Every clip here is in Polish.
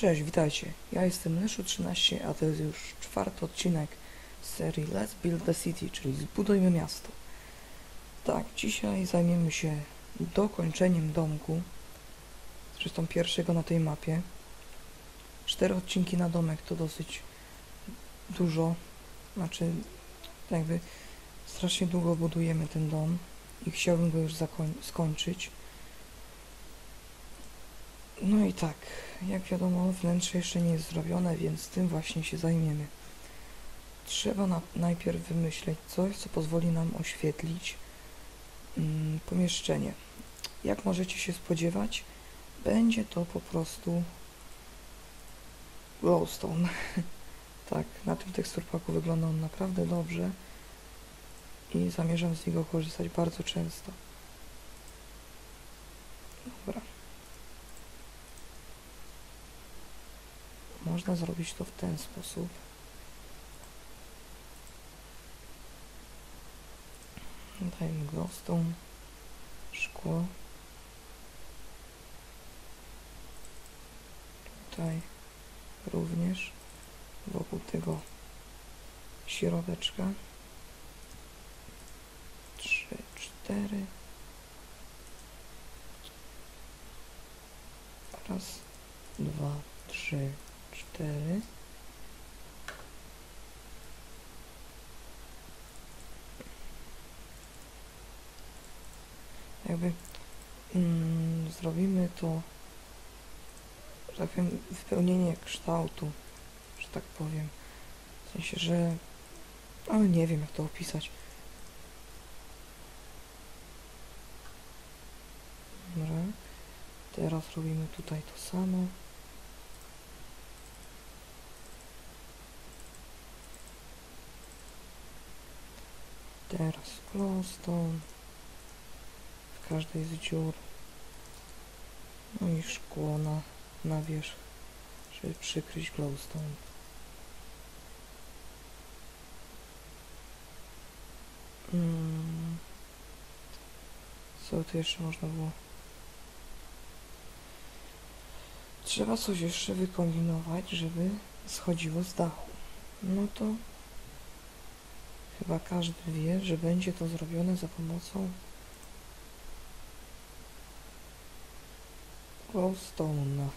Cześć, witajcie. Ja jestem Leszu13, a to jest już czwarty odcinek serii Let's Build the City, czyli Zbudujmy Miasto. Tak, dzisiaj zajmiemy się dokończeniem domku, zresztą pierwszego na tej mapie. Cztery odcinki na domek to dosyć dużo, znaczy jakby strasznie długo budujemy ten dom i chciałbym go już skończyć. No i tak, jak wiadomo, wnętrze jeszcze nie jest zrobione, więc tym właśnie się zajmiemy. Trzeba na, najpierw wymyśleć coś, co pozwoli nam oświetlić mm, pomieszczenie. Jak możecie się spodziewać, będzie to po prostu glowstone. tak, na tym teksturpaku wygląda on naprawdę dobrze i zamierzam z niego korzystać bardzo często. Dobra. Można zrobić to w ten sposób. Dajmy glowstone, szkło. Tutaj również wokół tego środeczka. Trzy, cztery. Raz, dwa, trzy, cztery. Jakby mm, zrobimy to, że tak powiem, wypełnienie kształtu, że tak powiem. W sensie, że... Ale nie wiem, jak to opisać. Dobra. Teraz robimy tutaj to samo. Teraz glowstone w każdej z dziur. No i szkło na, na wierzch, żeby przykryć glowstone. Mm. Co tu jeszcze można było? Trzeba coś jeszcze wykombinować, żeby schodziło z dachu. No to Chyba każdy wie, że będzie to zrobione za pomocą glowstone'a.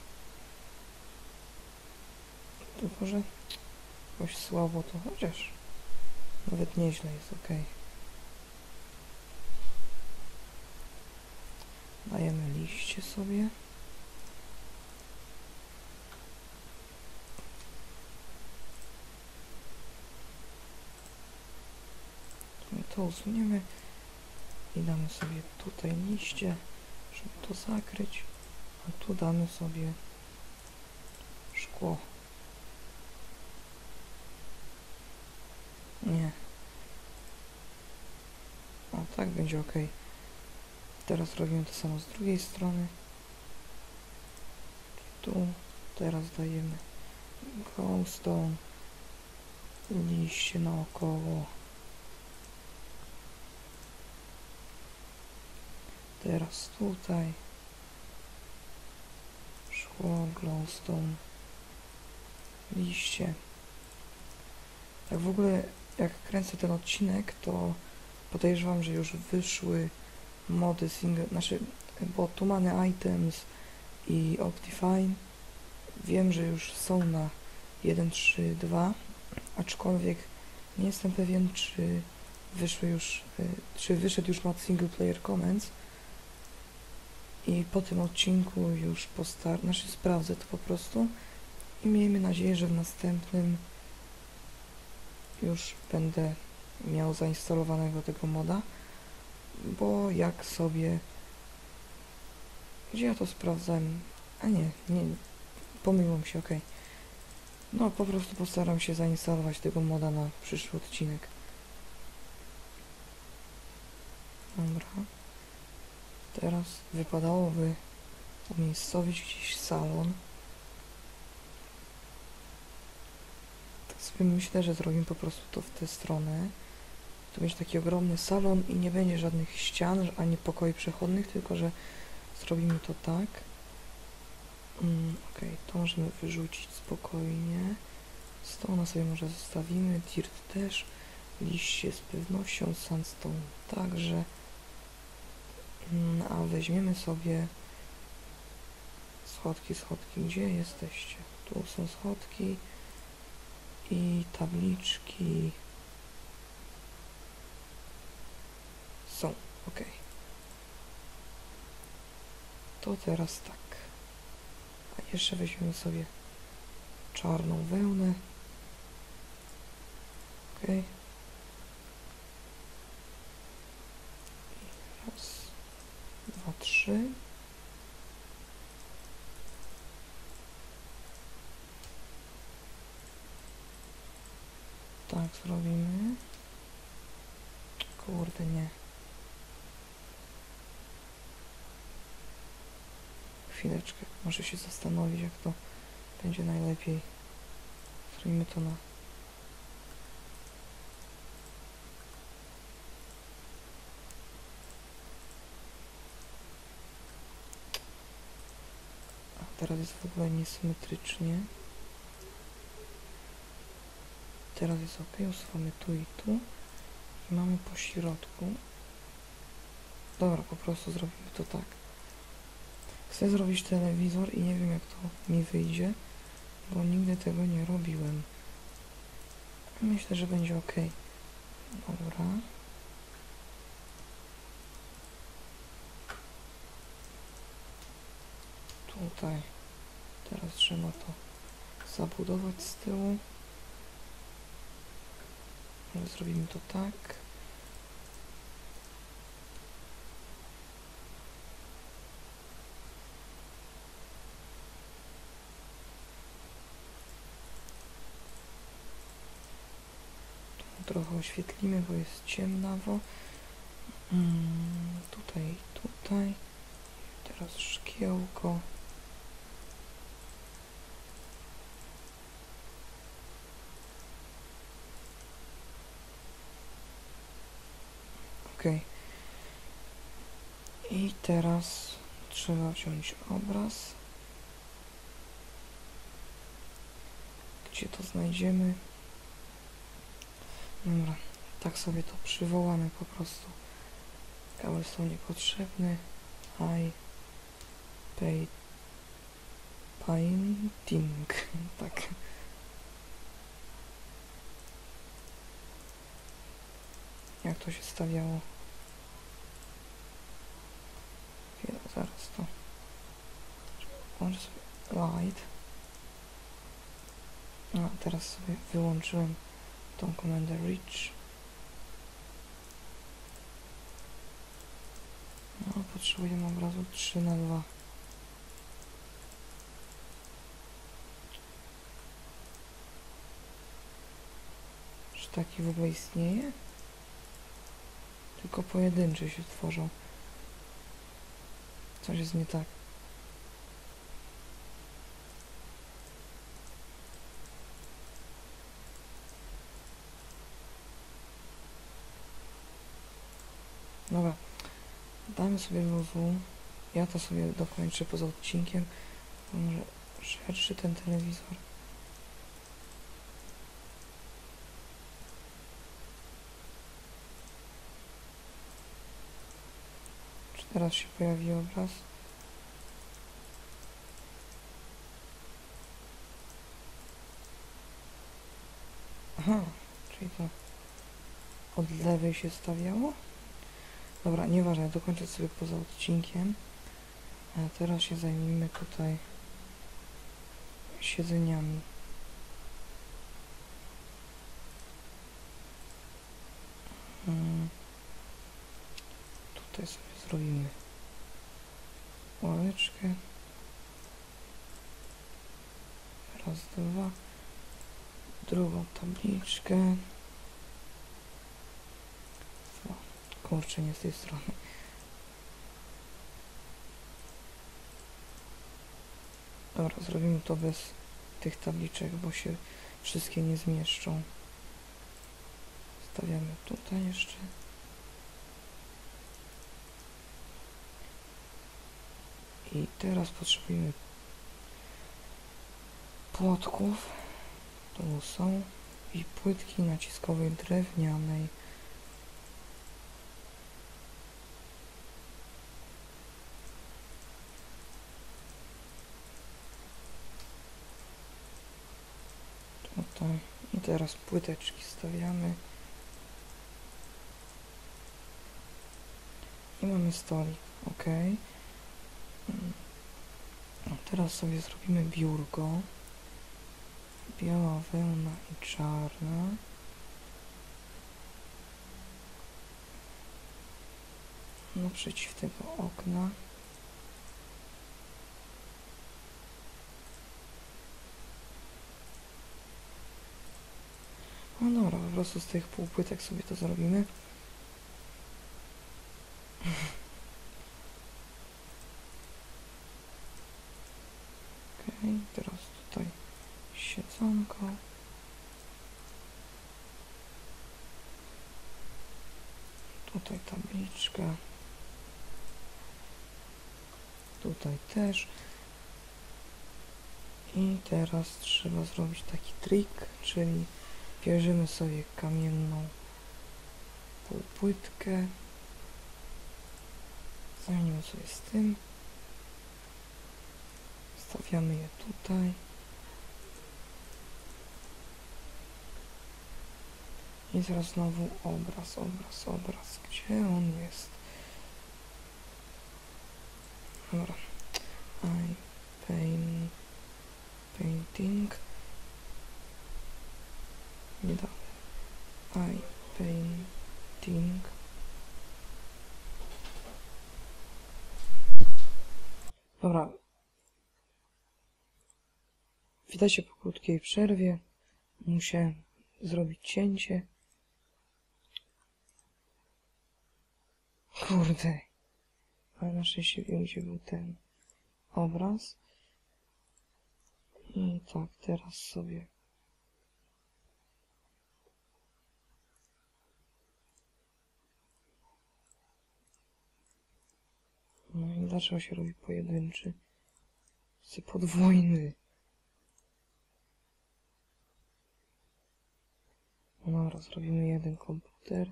Tylko, że jakoś słabo to, chociaż nawet nieźle jest, ok. Dajemy liście sobie. To usuniemy i damy sobie tutaj liście, żeby to zakryć, a tu damy sobie szkło. Nie. O, tak będzie ok. Teraz robimy to samo z drugiej strony. Tu teraz dajemy glowstone, liście naokoło. Teraz tutaj szkło, glowstone, liście. Tak w ogóle jak kręcę ten odcinek, to podejrzewam, że już wyszły mody single, znaczy, bo tu mamy items i Optifine. Wiem, że już są na 1.3.2, aczkolwiek nie jestem pewien, czy wyszły już, y, czy wyszedł już mod single player comments. I po tym odcinku już postar... Znaczy sprawdzę to po prostu. I miejmy nadzieję, że w następnym już będę miał zainstalowanego tego moda. Bo jak sobie... Gdzie ja to sprawdzałem? A nie, nie. Pomyliłem się, ok. No po prostu postaram się zainstalować tego moda na przyszły odcinek. Dobra. Teraz wypadałoby umiejscowić gdzieś salon. Tak sobie myślę, że zrobimy po prostu to w tę stronę. To będzie taki ogromny salon i nie będzie żadnych ścian, ani pokoi przechodnych, tylko że zrobimy to tak. Mm, Okej, to możemy wyrzucić spokojnie. Stone sobie może zostawimy, dirt też. Liście z pewnością, sandstone także. Mm, A weźmiemy sobie schodki, schodki. Gdzie jesteście? Tu są schodki i tabliczki. Są, ok. To teraz tak. A jeszcze weźmiemy sobie czarną wełnę. Ok. Raz, trzy. Tak zrobimy. Kurde, nie. Chwileczkę, muszę się zastanowić, jak to będzie najlepiej. Zrobimy to na... teraz jest w ogóle niesymetrycznie. Teraz jest ok, usuwamy tu i tu. I mamy po środku. Dobra, po prostu zrobimy to tak. Chcę zrobić telewizor i nie wiem jak to mi wyjdzie, bo nigdy tego nie robiłem. Myślę, że będzie ok. Dobra. Tutaj. Teraz trzeba to zabudować z tyłu. Zrobimy to tak. Trochę oświetlimy, bo jest ciemnawo. Mm, tutaj, tutaj. Teraz szkiełko. Ok. I teraz trzeba wziąć obraz. Gdzie to znajdziemy? Dobra, tak sobie to przywołamy po prostu. Cobblestone niepotrzebny. I pay painting. tak. Jak to się stawiało? Zaraz to. Może sobie light. A teraz sobie wyłączyłem tą komendę reach. No, potrzebujemy obrazu 3 na 2 Czy taki w ogóle istnieje? Tylko pojedyncze się tworzą. Coś jest nie tak. Dobra, damy sobie luzu. Ja to sobie dokończę poza odcinkiem. Może szerszy ten telewizor. Teraz się pojawi obraz? Aha, czyli to od lewej się stawiało? Dobra, nieważne, dokończę sobie poza odcinkiem. A teraz się zajmijmy tutaj siedzeniami. Hmm. Tutaj sobie zrobimy ławeczkę. Raz, dwa. Drugą tabliczkę. O, nie z tej strony. Dobra, zrobimy to bez tych tabliczek, bo się wszystkie nie zmieszczą. Stawiamy tutaj jeszcze. I teraz potrzebujemy płotków. Tu są i płytki naciskowej drewnianej. Tutaj. I teraz płyteczki stawiamy. I mamy stolik, ok. Mm. Teraz sobie zrobimy biurko. Biała wełna i czarna. Naprzeciw tego okna. No po prostu z tych półpłytek sobie to zrobimy. Okej, teraz tutaj Tutaj tabliczka. Tutaj też. I teraz trzeba zrobić taki trik, czyli bierzemy sobie kamienną półpłytkę. Zamienimy sobie z tym. Stawiamy je tutaj. I teraz znowu obraz, obraz, obraz. Gdzie on jest? Dobra. I paint, painting. Nie dalej. I painting. Dobra. Witajcie po krótkiej przerwie. Muszę zrobić cięcie. Kurde. Ale na szczęście wiem, gdzie był ten obraz. I tak, teraz sobie No i dlaczego się robi pojedynczy? Chcę podwójny. No dobra, zrobimy jeden komputer.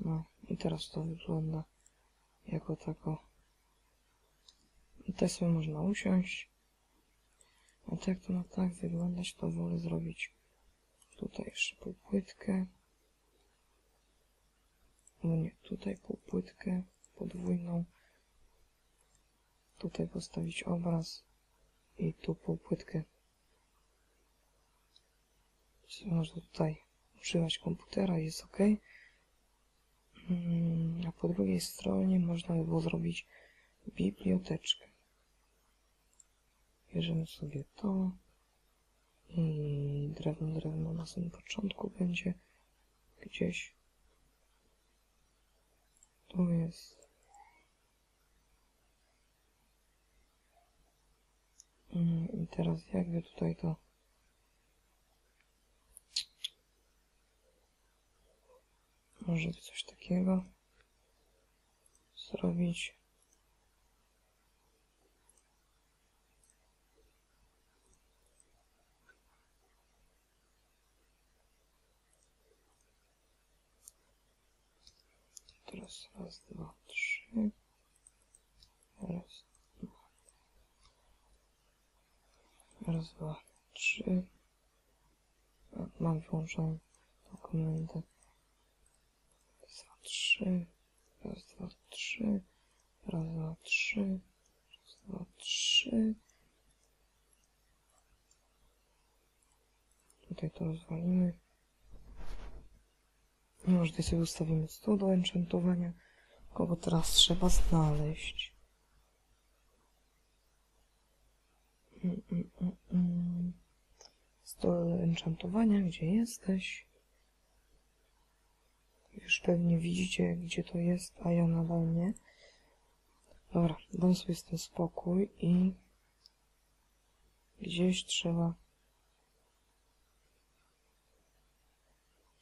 No i teraz to wygląda jako tako. I tak sobie można usiąść. A tak to ma tak wyglądać, to wolę zrobić tutaj jeszcze półpłytkę. No nie, tutaj półpłytkę podwójną. Tutaj postawić obraz i tu półpłytkę. Czyli Można tutaj używać komputera, jest ok. Mm, A po drugiej stronie można by było zrobić biblioteczkę. Bierzemy sobie to i drewno, drewno na samym początku będzie gdzieś. Tu jest. Mm, I teraz jakby tutaj to może coś takiego zrobić. Teraz raz, dwa, trzy. Raz, dwa. Raz, dwa, trzy. Mam wyłączoną tą komendę. Trzy. Raz, dwa, trzy. Raz, dwa, trzy. Raz, dwa, trzy. Tutaj to rozwalimy. Może tutaj sobie ustawimy stół do enchantowania. Kogo teraz trzeba znaleźć? Mm, mm, mm, mm. Do enchantowania, gdzie jesteś? Już pewnie widzicie, gdzie to jest, a ja nadal nie. Dobra, dam sobie z tym spokój i gdzieś trzeba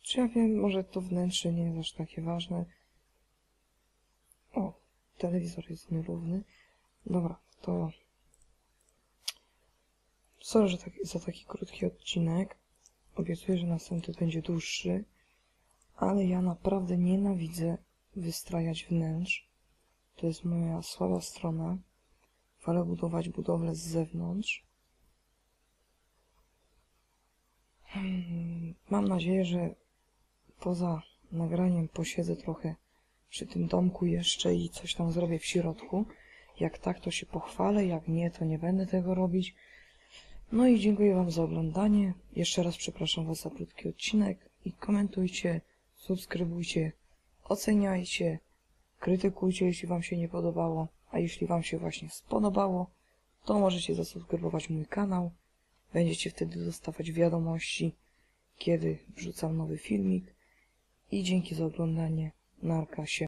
Czy ja wiem, może to wnętrze nie jest aż takie ważne. O, telewizor jest nierówny. Dobra, to sorry, że taki, za taki krótki odcinek. Obiecuję, że następny będzie dłuższy. Ale ja naprawdę nienawidzę wystrajać wnętrz. To jest moja słaba strona. Wolę budować budowlę z zewnątrz. Hmm, Mam nadzieję, że poza nagraniem posiedzę trochę przy tym domku jeszcze i coś tam zrobię w środku. Jak tak, to się pochwalę, jak nie, to nie będę tego robić. No i dziękuję Wam za oglądanie. Jeszcze raz przepraszam Was za krótki odcinek i komentujcie, subskrybujcie, oceniajcie, krytykujcie, jeśli Wam się nie podobało, a jeśli Wam się właśnie spodobało, to możecie zasubskrybować mój kanał. Będziecie wtedy dostawać wiadomości, kiedy wrzucam nowy filmik. I dzięki za oglądanie. Narka się.